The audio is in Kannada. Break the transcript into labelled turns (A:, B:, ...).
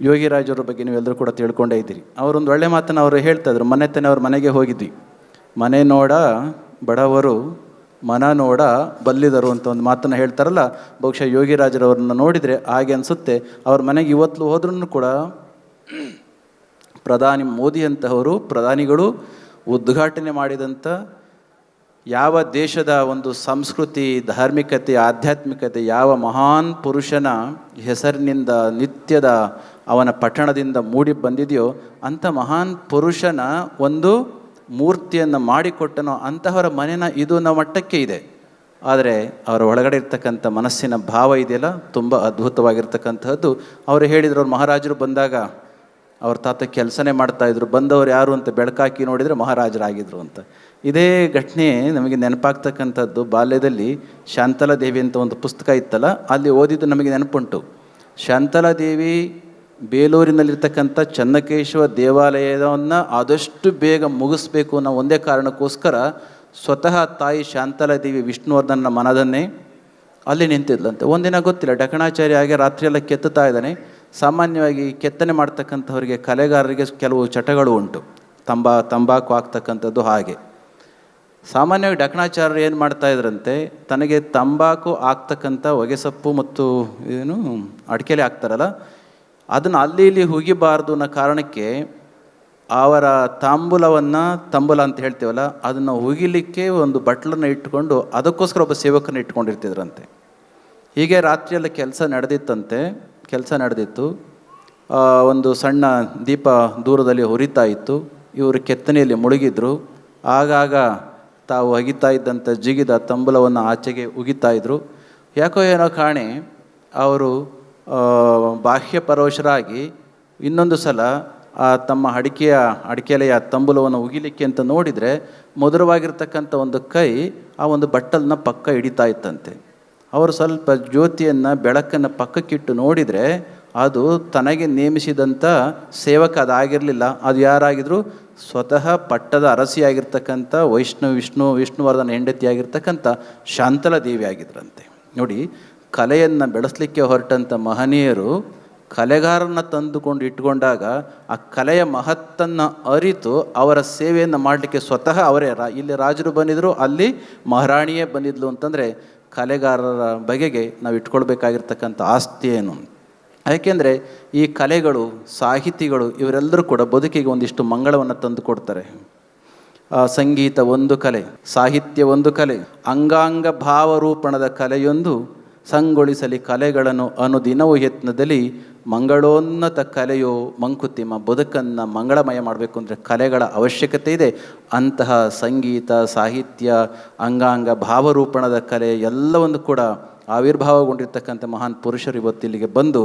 A: ಯೋಗಿರಾಜರ ಬಗ್ಗೆ ನೀವು ಎಲ್ಲರೂ ಕೂಡ ತಿಳ್ಕೊಂಡೇ ಇದ್ದೀರಿ. ಅವರೊಂದು ಒಳ್ಳೆ ಮಾತನ್ನು ಅವರು ಹೇಳ್ತಾ ಇದ್ರು. ಮನೆ ತಾನೇ ಅವ್ರ ಮನೆಗೆ ಹೋಗಿದ್ವಿ. ಮನೆ ನೋಡ, ಬಡವರು, ಮನ ನೋಡ, ಬಲ್ಲಿದರು ಅಂತ ಒಂದು ಮಾತನ್ನು ಹೇಳ್ತಾರಲ್ಲ, ಬಹುಶಃ ಯೋಗಿರಾಜರವ್ರನ್ನ ನೋಡಿದರೆ ಹಾಗೆ ಅನಿಸುತ್ತೆ. ಅವ್ರ ಮನೆಗೆ ಇವತ್ತು ಹೋದ್ರೂ ಕೂಡ ಪ್ರಧಾನಿ ಮೋದಿ ಅಂತಹವರು ಪ್ರಧಾನಿಗಳು ಉದ್ಘಾಟನೆ ಮಾಡಿದಂಥ ಯಾವ ದೇಶದ ಒಂದು ಸಂಸ್ಕೃತಿ, ಧಾರ್ಮಿಕತೆ, ಆಧ್ಯಾತ್ಮಿಕತೆ, ಯಾವ ಮಹಾನ್ ಪುರುಷನ ಹೆಸರಿನಿಂದ ನಿತ್ಯದ ಅವನ ಪಟ್ಟಣದಿಂದ ಮೂಡಿ ಬಂದಿದೆಯೋ ಅಂಥ ಮಹಾನ್ ಪುರುಷನ ಒಂದು ಮೂರ್ತಿಯನ್ನು ಮಾಡಿಕೊಟ್ಟನೋ ಅಂತಹವರ ಮನೆನ ಇದು ನಮ್ಮ ಮಟ್ಟಕ್ಕೆ ಇದೆ. ಆದರೆ ಅವರ ಒಳಗಡೆ ಇರ್ತಕ್ಕಂಥ ಮನಸ್ಸಿನ ಭಾವ ಇದೆಯಲ್ಲ? ತುಂಬ ಅದ್ಭುತವಾಗಿರ್ತಕ್ಕಂಥದ್ದು. ಅವರು ಹೇಳಿದ್ರು ಅವ್ರು ಮಹಾರಾಜರು ಬಂದಾಗ ಅವ್ರ ತಾತ ಕೆಲಸನೇ ಮಾಡ್ತಾಯಿದ್ರು ಬಂದವರು ಯಾರು ಅಂತ ಬೆಳಕಾಕಿ ನೋಡಿದರೆ ಮಹಾರಾಜರಾಗಿದ್ರು ಅಂತ. ಇದೇ ಘಟನೆ ನಮಗೆ ನೆನಪಾಗ್ತಕ್ಕಂಥದ್ದು, ಬಾಲ್ಯದಲ್ಲಿ ಶಾಂತಲಾದೇವಿ ಅಂತ ಒಂದು ಪುಸ್ತಕ ಇತ್ತಲ್ಲ, ಅಲ್ಲಿ ಓದಿದ್ದು ನಮಗೆ ನೆನಪುಂಟು. ಶಾಂತಲಾದೇವಿ ಬೇಲೂರಿನಲ್ಲಿರ್ತಕ್ಕಂಥ ಚನ್ನಕೇಶವ ದೇವಾಲಯವನ್ನು ಆದಷ್ಟು ಬೇಗ ಮುಗಿಸ್ಬೇಕು ಅನ್ನೋ ಒಂದೇ ಕಾರಣಕ್ಕೋಸ್ಕರ ಸ್ವತಃ ತಾಯಿ ಶಾಂತಲಾದೇವಿ ವಿಷ್ಣುವರ್ಧನ ಮನದನ್ನೇ ಅಲ್ಲಿ ನಿಂತಿದ್ಲಂತೆ. ಒಂದಿನ ಗೊತ್ತಿಲ್ಲ ಡಕಣಾಚಾರ್ಯ ಹಾಗೆ ರಾತ್ರಿಯೆಲ್ಲ ಕೆತ್ತುತ್ತಾ ಇದ್ದಾನೆ. ಸಾಮಾನ್ಯವಾಗಿ ಕೆತ್ತನೆ ಮಾಡ್ತಕ್ಕಂಥವರಿಗೆ, ಕಲೆಗಾರರಿಗೆ ಕೆಲವು ಚಟಗಳು ಉಂಟು. ತಂಬಾ, ತಂಬಾಕು ಹಾಕ್ತಕ್ಕಂಥದ್ದು ಹಾಗೆ. ಸಾಮಾನ್ಯವಾಗಿ ಡಕಣಾಚಾರ್ಯರು ಏನು ಮಾಡ್ತಾ ಇದ್ರಂತೆ, ತನಗೆ ತಂಬಾಕು ಆಗ್ತಕ್ಕಂಥ ಹೊಗೆಸೊಪ್ಪು ಮತ್ತು ಏನು, ಅಡಿಕೆಲೆ ಹಾಕ್ತಾರಲ್ಲ, ಅದನ್ನು ಅಲ್ಲಿ ಇಲ್ಲಿ ಹುಗಿಬಾರದು ಅನ್ನೋ ಕಾರಣಕ್ಕೆ ಅವರ ತಾಂಬೂಲವನ್ನು ತಂಬುಲ ಅಂತ ಹೇಳ್ತೀವಲ್ಲ, ಅದನ್ನು ಹುಗಿಲಿಕ್ಕೆ ಒಂದು ಬಟ್ಲನ್ನು ಇಟ್ಟುಕೊಂಡು ಅದಕ್ಕೋಸ್ಕರ ಒಬ್ಬ ಸೇವಕನ ಇಟ್ಕೊಂಡಿರ್ತಿದ್ರಂತೆ. ಹೀಗೆ ರಾತ್ರಿಯೆಲ್ಲ ಕೆಲಸ ನಡೆದಿತ್ತಂತೆ. ಕೆಲಸ ನಡೆದಿತ್ತು. ಒಂದು ಸಣ್ಣ ದೀಪ ದೂರದಲ್ಲಿ ಹುರಿತಾ ಇತ್ತು. ಇವರು ಕೆತ್ತನೆಯಲ್ಲಿ ಮುಳುಗಿದ್ರು. ಆಗಾಗ ತಾವು ಅಗಿತಾ ಇದ್ದಂಥ ಜಿಗಿದ ತಂಬುಲವನ್ನು ಆಚೆಗೆ ಉಗಿತಾ ಇದ್ದರು ಯಾಕೋ ಏನೋ ಕಾಣೆ, ಅವರು ಬಾಹ್ಯ ಪರೋಶರಾಗಿ ಇನ್ನೊಂದು ಸಲ ಆ, ತಮ್ಮ ಅಡಿಕೆಯ, ಅಡಿಕೆಲೆಯ ತಂಬುಲವನ್ನು ಉಗಿಲಿಕ್ಕೆ ಅಂತ ನೋಡಿದರೆ, ಮಧುರವಾಗಿರ್ತಕ್ಕಂಥ ಒಂದು ಕೈ ಆ ಒಂದು ಬಟ್ಟಲನ್ನ ಪಕ್ಕ ಹಿಡಿತಾ ಇತ್ತಂತೆ. ಅವರು ಸ್ವಲ್ಪ ಜ್ಯೋತಿಯನ್ನು ಬೆಳಕನ್ನು ಪಕ್ಕಕ್ಕಿಟ್ಟು ನೋಡಿದರೆ ಅದು ತನಗೆ ನೇಮಿಸಿದಂಥ ಸೇವಕ ಅದಾಗಿರಲಿಲ್ಲ. ಅದು ಯಾರಾಗಿದ್ದರೂ ಸ್ವತಃ ಪಟ್ಟದ ಅರಸಿಯಾಗಿರ್ತಕ್ಕಂಥ ವೈಷ್ಣು ವಿಷ್ಣು, ವಿಷ್ಣುವರ್ಧನ ಹೆಂಡತಿಯಾಗಿರ್ತಕ್ಕಂಥ ಶಾಂತಲಾ ದೇವಿ ಆಗಿದ್ರಂತೆ. ನೋಡಿ, ಕಲೆಯನ್ನು ಬೆಳೆಸಲಿಕ್ಕೆ ಹೊರಟಂಥ ಮಹನೀಯರು ಕಲೆಗಾರನ ತಂದುಕೊಂಡು ಇಟ್ಕೊಂಡಾಗ ಆ ಕಲೆಯ ಮಹತ್ತನ್ನು ಅರಿತು ಅವರ ಸೇವೆಯನ್ನು ಮಾಡಲಿಕ್ಕೆ ಸ್ವತಃ ಅವರೇ ರಾ, ಇಲ್ಲಿ ರಾಜರು ಬಂದಿದ್ದರು ಅಲ್ಲಿ ಮಹಾರಾಣಿಯೇ ಬಂದಿದ್ಲು ಅಂತಂದರೆ ಕಲೆಗಾರರ ಬಗೆಗೆ ನಾವು ಇಟ್ಕೊಳ್ಬೇಕಾಗಿರ್ತಕ್ಕಂಥ ಆಸ್ತಿ ಏನು? ಯಾಕೆಂದರೆ ಈ ಕಲೆಗಳು, ಸಾಹಿತಿಗಳು ಇವರೆಲ್ಲರೂ ಕೂಡ ಬದುಕಿಗೆ ಒಂದಿಷ್ಟು ಮಂಗಳವನ್ನು ತಂದು ಕೊಡ್ತಾರೆ. ಸಂಗೀತ ಒಂದು ಕಲೆ, ಸಾಹಿತ್ಯ ಒಂದು ಕಲೆ, ಅಂಗಾಂಗ ಭಾವರೂಪಣದ ಕಲೆಯೊಂದು ಸಂಗೊಳಿಸಲಿ ಕಲೆಗಳನ್ನು ಅನುದಿನವೂ ಯತ್ನದಲ್ಲಿ ಮಂಗಳೋನ್ನತ ಕಲೆಯು ಮಂಕುತಿಮ್ಮ ಬದುಕನ್ನು ಮಂಗಳಮಯ ಮಾಡಬೇಕು ಅಂದರೆ ಕಲೆಗಳ ಅವಶ್ಯಕತೆ ಇದೆ. ಅಂತಹ ಸಂಗೀತ, ಸಾಹಿತ್ಯ, ಅಂಗಾಂಗ, ಭಾವರೂಪಣದ ಕಲೆ ಎಲ್ಲವನ್ನು ಕೂಡ ಆವಿರ್ಭಾವಗೊಂಡಿರ್ತಕ್ಕಂಥ ಮಹಾನ್ ಪುರುಷರು ಇವತ್ತಿಲ್ಲಿಗೆ ಬಂದು